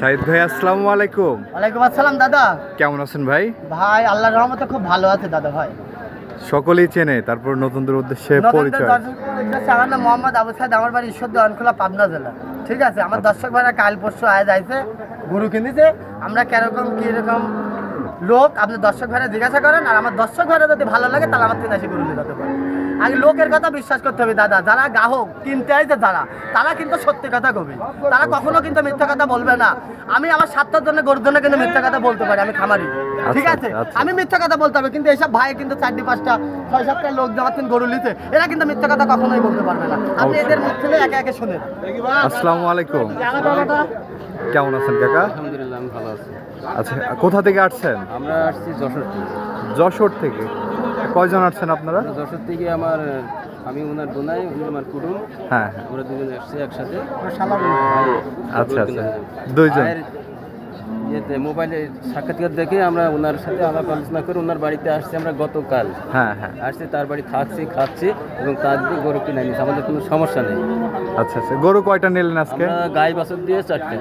সাইদ ভাই আসসালামু আলাইকুম। ওয়ালাইকুম আসসালাম দাদা। কেমন আছেন ভাই? ভাই আল্লাহর রহমতে খুব ভালো আছে দাদা ভাই। সকলেই চেনে তারপর নতুনদের উদ্দেশ্যে পরিচয়। আমার নাম মোহাম্মদ আবু সাইদ আমার বাড়ি ঈশ্বর অনখোলা পাবনা জেলা। ঠিক আছে আমার দর্শক ভাইরা কাল পরশু আয় যাইছে গরু কিনেছে আমরা কীরকম কীরকম লোক, আপনি দর্শক ভাইরা জিজ্ঞাসা করেন, আর আমার দর্শক ভাইরা যদি ভালো লাগে, তাহলে আমার থেকে এসে গরু নিয়ে যেতে পারে আগে লোকের কথা বিশ্বাস করতে হবে, দাদা। যারা গ্রাহক, কিনতে আইছে যারা, তারা কিন্তু সত্যি কথা কবি। তারা কখনো কিন্তু মিথ্যা কথা বলবে না। আমি আমার স্বার্থের জন্য, গরুর জন্য কিন্তু মিথ্যা কথা বলতে পারি, আমি খামারি। ঠিক আচ্ছা, আছে? আচ্ছা। আমি মিথ্যা কথা বলতে হবে কিন্তু এইসব ভাই কিন্তু চারটি পাঁচটা ছয় সাতটা লোক যাওয়াচ্ছেন গরু নিতে এরা কিন্তু মিথ্যা কথা কখনোই বলতে পারবে না। আপনি এদের মুখ থেকে একে একে শুনেন আসসালামু আলাইকুম। কেমন আছেন কাকা? আলহামদুলিল্লাহ আমি ভালো আছি। আচ্ছা কোথা থেকে আসছেন? আমরা আসছি যশোর থেকে। যশোর থেকে। কয়জন আসছেন আপনারা? যশোর থেকে আমার আমি ওনার বোনাই উনি আমার কুটুম। হ্যাঁ ওরা দুজন এসেছি একসাথে। আচ্ছা আচ্ছা। দুইজন। ইয়েতে মোবাইলে সাক্ষাৎকার দেখে আমরা ওনার সাথে আলাপ আলোচনা করে ওনার বাড়িতে আসছি আমরা গতকাল। হ্যাঁ হ্যাঁ। আসছি তার বাড়ি থাকছি খাচ্ছি এবং তার দিয়ে গরু কিনে নিচ্ছি আমাদের কোনো সমস্যা নেই। আচ্ছা আচ্ছা। গরু কয়টা নিলেন আজকে? গাই বাছুর দিয়ে চারটে।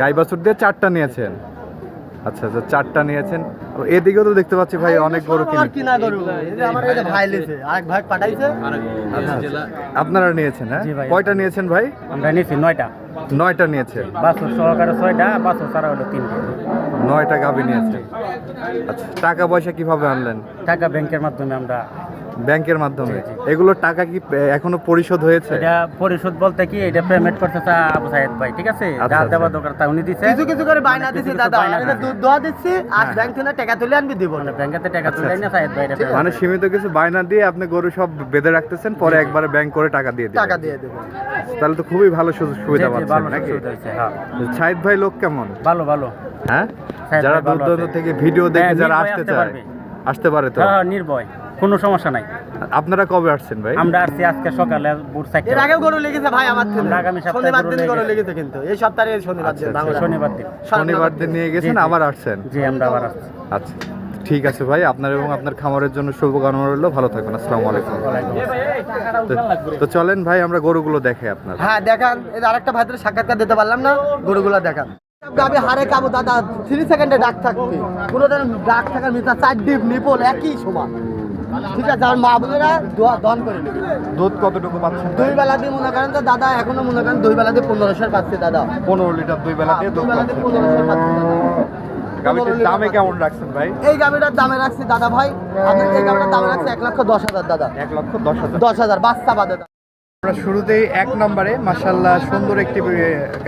গাই বাছুর দিয়ে চারটা নিয়েছেন? আচ্ছা আচ্ছা চারটা নিয়েছেন। এদিকেও তো দেখতে পাচ্ছি ভাই অনেক গরু কিনা। গরু। এই যে আমার এই যে ভাই লিছে আরেক ভাই পাঠাইছে। আচ্ছা, আপনারা নিয়েছেন হ্যাঁ? কয়টা নিয়েছেন ভাই? আমরা নিয়েছি নয়টা। নয়টা নিয়েছেন বাছুর সহকারে ছয়টা হলো তিনটে। নয়টা গাভি নিয়েছেন। আচ্ছা টাকা পয়সা কীভাবে আনলেন? টাকা ব্যাংকের মাধ্যমে আমরা ব্যাংকের মাধ্যমে। এগুলো টাকা কি এখনও পরিশোধ হয়েছে? এটা পরিশোধ বলতে কি এটা পেমেন্ট করতে চা আবু সাহেদ ভাই ঠিক আছে? আচ্ছা, যা আচ্ছা। দেওয়া দরকার তা উনি দিছে। কিছু কিছু করে বায়না কিছু দিছি দাদা। এই দুধ দোয়া দিচ্ছি আর ব্যাংক থেকে টাকা তুলে আনবি দিব। না ব্যাংকেতে টাকা তুলে আচ্ছা, না সাহেদ ভাই এটা মানে সীমিত কিছু বায়না দিয়ে আপনি গরু সব বেঁধে রাখতেছেন পরে একবারে ব্যাংক করে টাকা দিয়ে দিবেন। টাকা দিয়ে দেবো। তাহলে তো খুবই ভালো সুযোগ সুবিধা পাচ্ছেন ভালো নাকি? হ্যাঁ। সাইদ ভাই লোক কেমন? ভালো ভালো। হ্যাঁ? যারা দূর দূরান্ত থেকে ভিডিও দেখে হ্যাঁ, যারা আসতে আসতে চায় আসতে পারে তো? হ্যাঁ হ্যাঁ, নির্ভয়। কোনো সমস্যা নাই। আপনারা কবে আসছেন ভাই? আমরা আসছি আজকে সকালে বুট সাইড এর আগেও গরু লেগেছে ভাই আমার থেকে। আগামী সপ্তাহে শনিবার গরু দিন গরু লেগেছে কিন্তু। এই সপ্তাহে শনিবার আচ্ছা, দিন আচ্ছা। বাংলা শনিবার দিন। শনিবার দিন। নিয়ে গেছেন। আবার আসছেন? জি আমরা আবার আসছি। আচ্ছা ঠিক আছে ভাই আপনার এবং আপনার খামারের জন্য শুভকামনা রইল। ভালো থাকবেন আসসালামু আলাইকুম। তো- চলেন ভাই আমরা গরুগুলো দেখে আপনার হ্যাঁ দেখান। এই যে আরেকটা ভাইদের সাক্ষাৎকার দিতে পারলাম না গরুগুলো দেখান। আমি হারে কাবো দাদা। থ্রি সেকেন্ডে ডাক থাকবে। কোনো দিন ডাক থাকার মিথ্যা চার ডিপ নিপল একই সমান। ঠিক আছে আর মা বোনেরা দন করে নেবে। দুধ কতটুকু পাচ্ছেন? দুই বেলা দিয়ে মনে করেন তো দাদা এখনও মনে করেন দুই বেলা দিয়ে পনেরোশো পাচ্ছে দাদা। পনেরো লিটার দুই বেলা দিয়ে দুই বেলা দিয়ে পনেরোশো পাচ্ছে। দামে কেমন রাখছেন ভাই? এই দামে রাখছি দাদা ভাই আপনার এই গাড়িটার দামে রাখছি এক লক্ষ দশ হাজার দাদা। এক লক্ষ দশ হাজার। দশ হাজার বাচ্চা বাদে দাদা। আমরা শুরুতেই এক নম্বরে মাশাল্লাহ সুন্দর একটি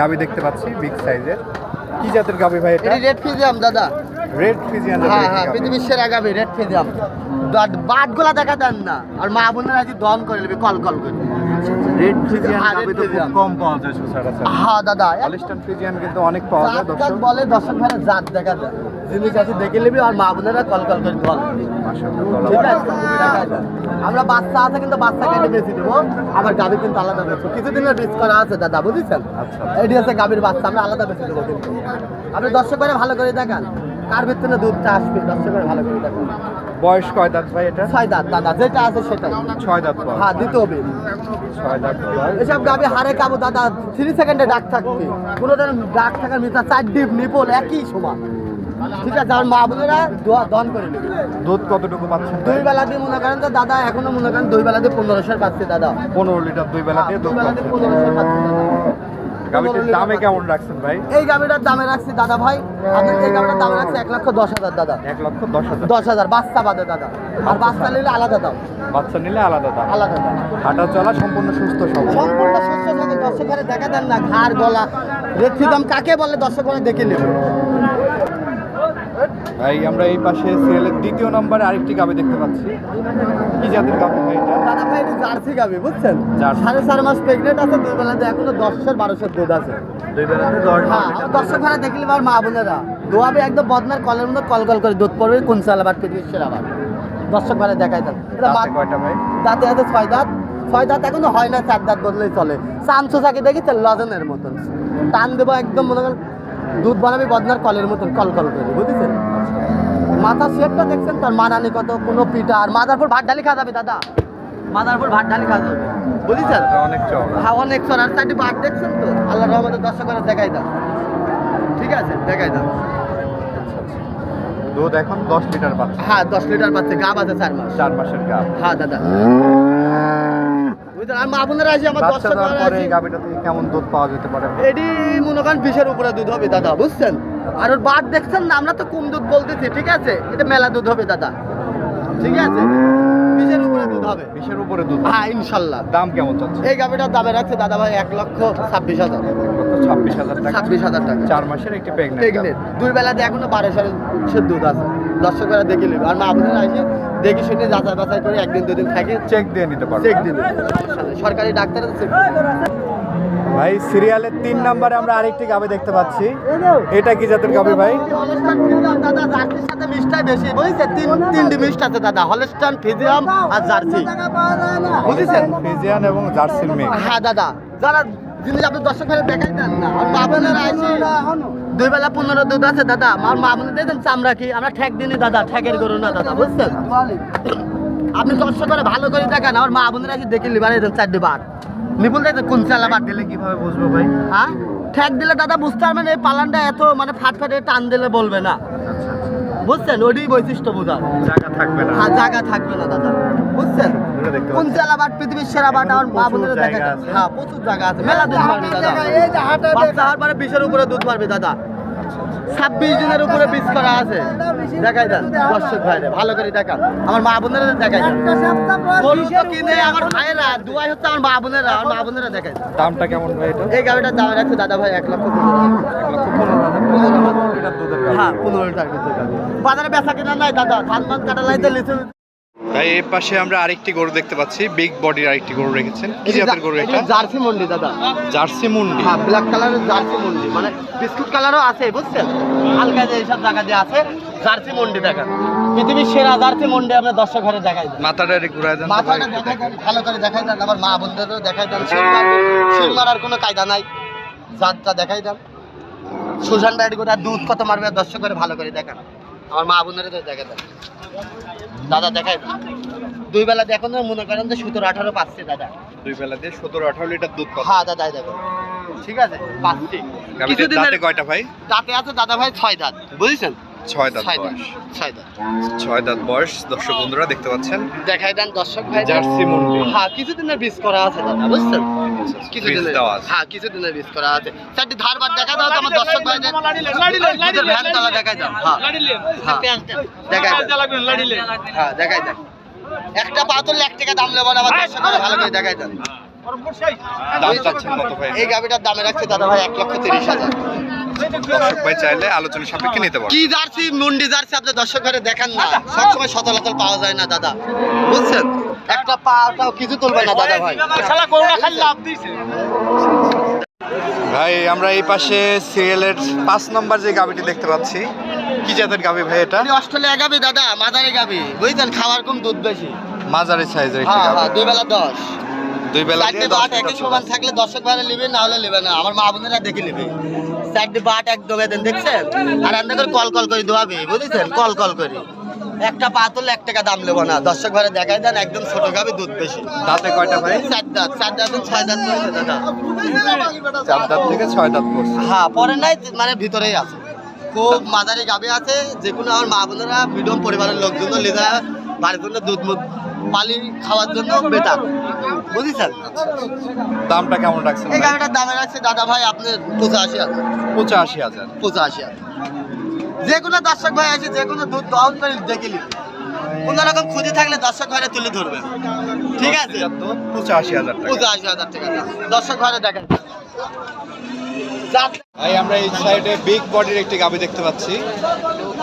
গাবি দেখতে পাচ্ছি বিগ সাইজের। কি জাতের গাবি ভাই এটা? এটি রেড ফিজিয়াম দাদা। রেড ফিজিয়ান হ্যাঁ হ্যাঁ পৃথিবীর সেরা গাবি রেড ফিজিয়াম বাটগুলা দেখা দেন না। আর মা বোনেরা আজ দন করে নেবে কল কল করে। রেড ফিজিয়ান হ্যাঁ, গাবি তো খুব কম পাওয়া যায় সচরাচর। হ্যাঁ দাদা হলিস্টান ফিজিয়ান কিন্তু অনেক পাওয়া যায় দর্শক। বলে দর্শক ভাইরা জাত দেখা যায় জিনিস আছে দেখে নিবি আর মা বোনেরা কল কল করে দল ঠিক আছে? আমরা বাচ্চা আছে কিন্তু বাচ্চা কেটে বেশি দেবো। আবার গাভি কিন্তু আলাদা বেশি কিছুদিনের রিস্ক করা আছে দাদা বুঝেছেন? আচ্ছা। এটি হচ্ছে গাভীর বাচ্চা আমরা আলাদা বেশি দেবো কিন্তু। আপনি দর্শক ভাইরা ভালো করে দেখান। কার ভিতরে দুধটা আসবে? দর্শক ভাইরা ভালো করে দেখান। বয়স কয় দাঁত ভাই এটা? ছয় দাঁত দাদা যেটা আছে সেটাই। ছয় দাঁত হ্যাঁ দিতে হবে। ছয় দাঁত এসব গাবি হারে কাবো দাদা থ্রি সেকেন্ডে ডাক থাকবে। কোনো দিন ডাক থাকার মিথ্যা চার ডিপ নিপল একই সমান। ঠিক আছে আর মা বোনেরা দোয়া দন করে নেবে। দুধ কতটুকু পাচ্ছেন দুই বেলা দিয়ে মনে করেন তো দাদা এখনও মনে করেন দুই বেলা দিয়ে পনেরোশো পাচ্ছে দাদা। পনেরো লিটার দুই বেলা দিয়ে দুই বেলা দিয়ে পনেরোশো পাচ্ছে দামে কেমন রাখছেন ভাই? এই গাবিটার দামে রাখছি দাদা ভাই এই গাবিটার দামে রাখছি এক লক্ষ দশ হাজার দাদা। এক লক্ষ দশ হাজার। দশ হাজার বাচ্চা বাদে দাদা। আর বাচ্চা নিলে আলাদা দাম। বাচ্চা নিলে আলাদা দাম। আলাদা দাম। হাঁটা চলা সম্পূর্ণ সুস্থ সবল। সম্পূর্ণ সুস্থ থাকে দর্শক দেখা দেন না ঘাড় গলা রেখি দাম কাকে বলে দর্শক ঘরে দেখে নেব ভাই আমরা এই পাশে সিরিয়ালের দ্বিতীয় নম্বরে আরেকটি গাভি দেখতে পাচ্ছি। কি জাতের গাভি ভাই? এটা দাদা ভাই এটি জার্সি গাবি বুঝছেন? সাড়ে চার মাস প্রেগনেন্ট আছে দুই বেলাতে এখনও দশের বারোশের দুধ আছে। দুই বেলাতে দশ হ্যাঁ আমার দর্শক ঘরে দেখলে আমার মা বোনেরা দোয়াবে একদম বদনার কলের মধ্যে কল কল করে দুধ পড়বে কোন সাল আবার পৃথিবীর আবার দর্শক ঘরে দেখাই দেন। দাঁতে মা- কয়টা ভাই? দাঁতে আছে ছয় দাঁত। ছয় দাঁত এখনও হয় না চার দাঁত বদলেই চলে। চামচো চাকি দেখেছেন? লজনের মতন। টান দেবো একদম মনে করেন দুধ বানাবি বদনার কলের মতন কল কল করে বুঝেছেন? মাথা শেপটা দেখছেন? তার মানানি কত কোনো পিঠা আর মাথার উপর ভাত ডালি খাওয়া যাবে দাদা। মাথার উপর ভাত যাবে। বুঝেছেন? অনেক হ্যাঁ অনেক আর ভাত দেখছেন তো? আল্লাহ রহমতের দর্শক করে দেখাই দাও। ঠিক আছে? দেখাই দাও। দুধ এখন দশ লিটার পাচ্ছে। হ্যাঁ দশ লিটার পাচ্ছে। গাব আছে চার মাস। চার মাসের গাব। হ্যাঁ দাদা। আর মা বোনেরা আছে আমার বাচ্চা দর্শক দেওয়ার ভাইরা পরে গাবিটা থেকে কেমন দুধ পাওয়া যেতে পারে? মনে করেন বিশের উপরে দুধ হবে দাদা। বুঝছেন? আর ওর বাদ দেখছেন না? আমরা তো কম দুধ বলতেছি ঠিক আছে? এটা মেলা দুধ হবে দাদা। ঠিক আছে? বিশের উপরে দুধ হবে? বিশের উপরে দুধ হ্যাঁ ইনশাল্লাহ। দাম কেমন চাচ্ছে? এই গাভিটার দামে রাখছে দাদা ভাই এক লক্ষ ছাব্বিশ হাজার। ছাব্বিশ হাজার টাকা? ছাব্বিশ হাজার টাকা। চার মাসের একটি প্রেগনেন্ট প্রেগনেন্ট দুই বেলাতে এখনও বারো সালের দুধ আছে। দর্শকরা দেখে নেবে। আর মা বোনেরা আসে দেখে শুনে যাচাই বাছাই করে একদিন দুদিন থাকে। চেক দিয়ে নিতে পারবে। চেক দিবে সরকারি ডাক্তার চেক ভাই সিরিয়ালের তিন নম্বরে আমরা আরেকটি গাবি দেখতে পাচ্ছি। এটা কি জাতের গাবি ভাই? দাদা জার্সির সাথে মিষ্টাই বেশি বুঝছে তিন তিনটি মিষ্ট আছে দাদা হলস্টান ফিজিয়াম আর জার্সি বুঝেছেন? ফিজিয়ান এবং জার্সির মেয়ে হ্যাঁ দাদা। যারা জিনিস আপনি দর্শক ঘরে দেখাই দেন না আর মা আছে দুই বেলা পনেরো দুধ আছে দাদা। আমার মা দেখেন চামড়া কি? আমরা ঠেক দিনই দাদা। ঠেকের গরু না দাদা। বুঝছেন? আপনি দর্শক করে ভালো করে দেখেন আমার মা বোনেরা দেখে লিবার চারটি বার নিপুল দেখেন কোন চালা বার দিলে কীভাবে বুঝব ভাই? হ্যাঁ? ঠেক দিলে দাদা বুঝতে পারবেন এই পালানটা এত মানে ফাট ফাটে টান দিলে বলবে না। বুঝছেন? ওটাই বৈশিষ্ট্য বোঝার। জায়গা থাকবে না। হ্যাঁ জায়গা থাকবে না দাদা। বুঝছেন? দূরে দেখতে কোন জেলা বাট পৃথিবীর সেরা বাট আমার মা দেখা। হ্যাঁ প্রচুর জায়গা আছে। মেলা দুধ পারবে দাদা। বাচ্চা হওয়ার পরে বিশের উপরে দুধ পারবে দাদা। ছাব্বিশ দিনের উপরে বীজ করা আছে। দেখাই দেন দর্শক ভাইরে ভালো করে দেখান। আমার মা বোনেরা দেখাই দেন। গরু তো কিনে আমার ভাইয়েরা দুয়াই হচ্ছে আমার মা বোনেরা আমার মা বোনেরা দেখাই দামটা কেমন ভাই এটা? এই গাড়িটার দাম রাখছে দাদা ভাই এক লক্ষ পনেরো। হ্যাঁ পনেরো লিটার বাজারে বেচা কিনা নাই দাদা ধান মান কাটা লাইতে লিচু ভাই এই পাশে আমরা আরেকটি গরু দেখতে পাচ্ছি। বিগ বডির আরেকটি গরু রেখেছেন। কি জাতের গরু এটা? জার্সি মন্ডি দাদা। জার্সি মুন্ডি। হ্যাঁ ব্ল্যাক কালারের জার্সি মন্ডি। মানে বিস্কুট কালারও আছে বুঝছেন? হালকা যে এইসব জায়গা দিয়ে আছে জার্সি মন্ডি দেখা পৃথিবীর সেরা জার্সি মন্ডি আমরা দর্শক ঘরে দেখাই মাথাটা ঘুরায় দেন মাথাটা দেখাই ভালো করে দেখাই দেন আমার মা বোনদেরও দেখাই দেন শিল মারার কোনো কায়দা নাই। জাতটা দেখাই দেন। সুজান ব্যাট গোটা দুধ কত মারবে দর্শক করে ভালো করে দেখান। আমার মা বোনেরা তো দেন দাদা দেখাই দেন দুই বেলা দেখুন না, মনে করেন যে সতেরো আঠারো পাচ্ছে দাদা। দুই বেলা দিয়ে সতেরো আঠারো লিটার দুধ হ্যাঁ দাদা দেখো। ঠিক আছে পাচ্ছি। কিছুদিন দাঁতে কয়টা ভাই? দাঁতে আছে দাদা ভাই ছয় দাঁত। বুঝেছেন? ছয় দাঁত বয়স। ছয় দাঁত। ছয় দাঁত বয়স দর্শক বন্ধুরা দেখতে পাচ্ছেন? দেখাই দেন দর্শক ভাই। জার্সি মুন্ডি হ্যাঁ কিছুদিনের বীজ করা আছে দাদা বুঝছেন? কিছুদিনের দেওয়া আছে। হ্যাঁ কিছুদিনের বীজ করা আছে। দেখা দাও তো আমার দর্শক ভাইদের। ভ্যান তালা দেখাই দাও হ্যাঁ। হ্যাঁ দেখাই হ্যাঁ দেখাই দাও একটা পাতল এক টাকা দাম নেব না আমার দর্শক ভালো করে দেখাই দেন। এই গাভিটার দামে রাখছে দাদা ভাই এক লক্ষ তিরিশ হাজার। দর্শক ভাই চাইলে আলোচনা সাপেক্ষে নিতে পারবেন কি জার্সি মুন্ডি জার্সি আপনি দর্শক ঘরে দেখান না। সবসময় সচলাচল পাওয়া যায় না দাদা। বুঝছেন? একটা পাটাও কিছু তুলবে না দাদা ভাই। ভাই আমরা এই পাশে সিরিয়ালের পাঁচ নম্বর যে গাবিটি দেখতে পাচ্ছি কি জাতের গাবি ভাই এটা? অস্ট্রেলিয়া গাবি দাদা মাদারে গাবি। বুঝছেন খাওয়ার কম দুধ বেশি। মাঝারি সাইজের একটি হ্যাঁ হ্যাঁ গাবি দুই বেলা দশ। দুই বেলা চারটে বাট একই সমান থাকলে দর্শক ভাড়া নেবে না হলে নেবে না। আমার মা বোনেরা দেখে নেবে। চারটে বাট একদম এদেন দেখছেন? আর রান্না করে কল কল করে দোয়াবে বুঝেছেন? কল কল করে। একটা পাতল এক টাকা দাম নেব না। দর্শক ঘরে দেখাই দেন একদম ছোট গাবি দুধ বেশি। দাঁতে কয়টা ভাই? চার দাঁত চার দাঁত ছয় দাঁত পড়েছে দাদা। চার দাঁত থেকে ছয় দাঁত পড়ছে। হ্যাঁ পরে নাই মানে ভিতরেই আছে। খুব মাঝারি গাবে আছে যে কোনো আমার মা বোনেরা মিডিয়াম পরিবারের লোকজন লিজা বাড়ির জন্য দুধ মুধ পালি খাওয়ার জন্য বেটার। বুঝেছেন? দামটা কেমন রাখছেন এই গাড়িটার দামে রাখছে দাদা ভাই আপনার পঁচাশি হাজার। পঁচাশি হাজার। পঁচাশি হাজার। যে কোনো দর্শক ভাই আছে যে কোনো দুধ দহন করে দেখে নিন কোনো রকম খুঁজে থাকলে দর্শক ঘরে তুলে ধরবে। ঠিক আছে? পঁচাশি হাজার পঁচাশি হাজার ঠিক আছে দর্শক ঘরে দেখেন। ভাই আমরা এই সাইডে বিগ বডির একটি গাবি দেখতে পাচ্ছি।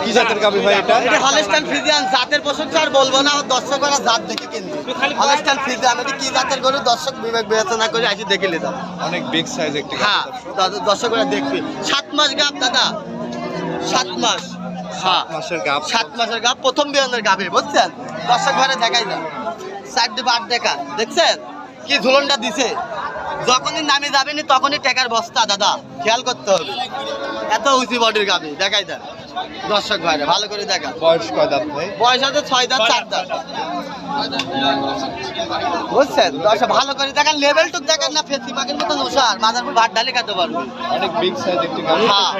কি জাতের গাবি ভাই এটা? এটা হলস্টাইন ফ্রিজিয়ান জাতের প্রশংসা আর বলব না আমার দর্শকরা জাত দেখে কিনবে। হলস্টাইন ফ্রিজিয়ান এটা কি জাতের গরু দর্শক বিবেক বিবেচনা করে আসি দেখে নিতে অনেক বিগ সাইজ একটি হ্যাঁ দর্শক। দর্শকরা দেখবে। সাত মাস গাপ দাদা। সাত মাস। হ্যাঁ। মাসের গাব সাত মাসের গাপ প্রথম বিয়ানের গাভে বুঝছেন? দর্শক ঘরে দেখাই না। চারটে বার দেখা দেখছেন? কি ঝুলনটা দিছে? যখনই নামে যাবেনি, তখনই টেকার বস্তা, দাদা। খেয়াল করতে হবে। এত উঁচু বডির গাবি, দেখাই দেন। দর্শক ভাইরা ভালো করে দেখা বয়স কয় দাঁত ভাই বয়স আছে ছয় দাঁত চার দাঁত। বুঝছেন? দর্শক ভালো করে দেখেন লেভেল টুক দেখেন না ফেসি পাখির মতন উষার মাথার উপর ভাত ডালে খেতে পারবে। অনেক বিগ সাইজ একটি গাভী হ্যাঁ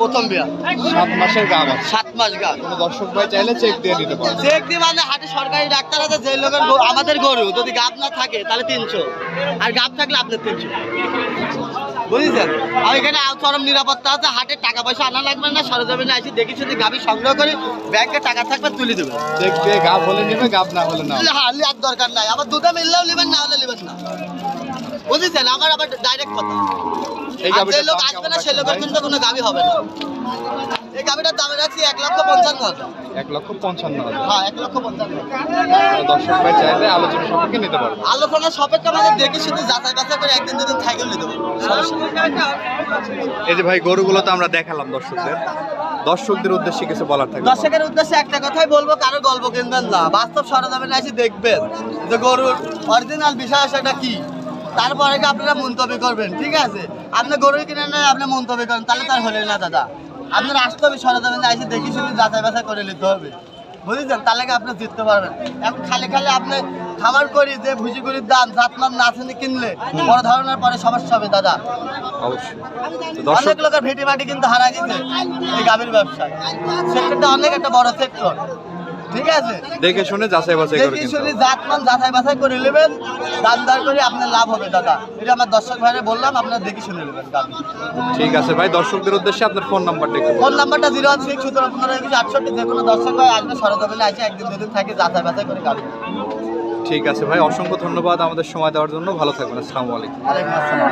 প্রথম বিয়া। সাত মাসের গাভ সাত মাস গাছ কোনো দর্শক ভাই চাইলে চেক দিয়ে নিতে পারবে। চেক দিয়ে মানে হাটে সরকারি ডাক্তার আছে যে লোকের আমাদের গরু যদি গাব না থাকে তাহলে তিনশো। আর গাব থাকলে আপনার তিনশো। বুঝেছেন? আর এখানে আর চরম নিরাপত্তা আছে হাটে টাকা পয়সা আনা লাগবে না সরজমিনে আসি দেখি শুধু গাভি সংগ্রহ করে ব্যাংকে টাকা থাকবে তুলে দেবে। দেখবে গাভ হলে নেবে গাভ না হলে না। হ্যাঁ আর দরকার নাই। আবার দুটো মিললেও নেবেন না হলে নেবেন না। বুঝেছেন? আমার আবার ডাইরেক্ট কথা। এই আর যে লোক আসবে না সে লোকের? কিন্তু কোনো গাভি হবে না। এই গাভিটার দামে রাখছি এক লক্ষ পঞ্চান্ন হাজার। এক লক্ষ পঞ্চান্ন হ্যাঁ এক লক্ষ পঞ্চান্ন দর্শক ভাই চাইলে আলোচনা সাপেক্ষে নিতে পারবে। আলোচনা সাপেক্ষে আমাদের দেখে শুধু যাচাই বাছাই করে একদিন দুদিন সাইকেল নিতে পারব। এই যে ভাই গরুগুলো তো আমরা দেখালাম দর্শকদের। দর্শকদের উদ্দেশ্যে কিছু বলার থাকবে। দর্শকের উদ্দেশ্যে একটা কথাই বলব কারও গল্প কিনবেন না। বাস্তব সরজমিনে এসে দেখবেন যে গরুর অরিজিনাল বিষয় সেটা কি? তারপরে কি আপনারা মন্তব্য করবেন? ঠিক আছে? আপনি গরু কিনে নেয় আপনি মন্তব্য করেন। তাহলে তার হলেন না দাদা। আপনার আসতে হবে সরজমিনে এসে দেখি শুনে যাচাই বাছাই করে নিতে হবে। বুঝেছেন? তাহলে কি আপনি জিততে পারবেন? এখন খালি খালি আপনি খামার করি যে ভুজি করির দাম জাতমান না চিনে কিনলে বড় ধরনের পরে সমস্যা হবে দাদা। অনেক লোকের ভেটি মাটি কিন্তু হারা গেছে এই গাভীর ব্যবসায়। সেক্টরটা অনেক একটা বড় সেক্টর। ঠিক আছে? দেখে শুনে যাচাই বাছাই করে দেখি শুনি যাচাই বাছাই করে নেবেন দাম দর করে আপনার লাভ হবে দাদা। এটা আমার দর্শক ভাইরে বললাম আপনার দেখে শুনে নেবেন ঠিক আছে ভাই দর্শকদের উদ্দেশ্যে আপনার ফোন নাম্বারটা একটু ফোন নাম্বারটা জিরো ওয়ান সিক্স সতেরো পনেরো একুশ আটষট্টি যে কোনো দর্শক ভাই আসবে সরজমিনে আসে একদিন দুদিন থাকে যাচাই বাছাই করে গাভী ঠিক আছে ভাই অসংখ্য ধন্যবাদ আমাদের সময় দেওয়ার জন্য। ভালো থাকবেন আসসালামু আলাইকুম। আলাইকুম আসসালাম।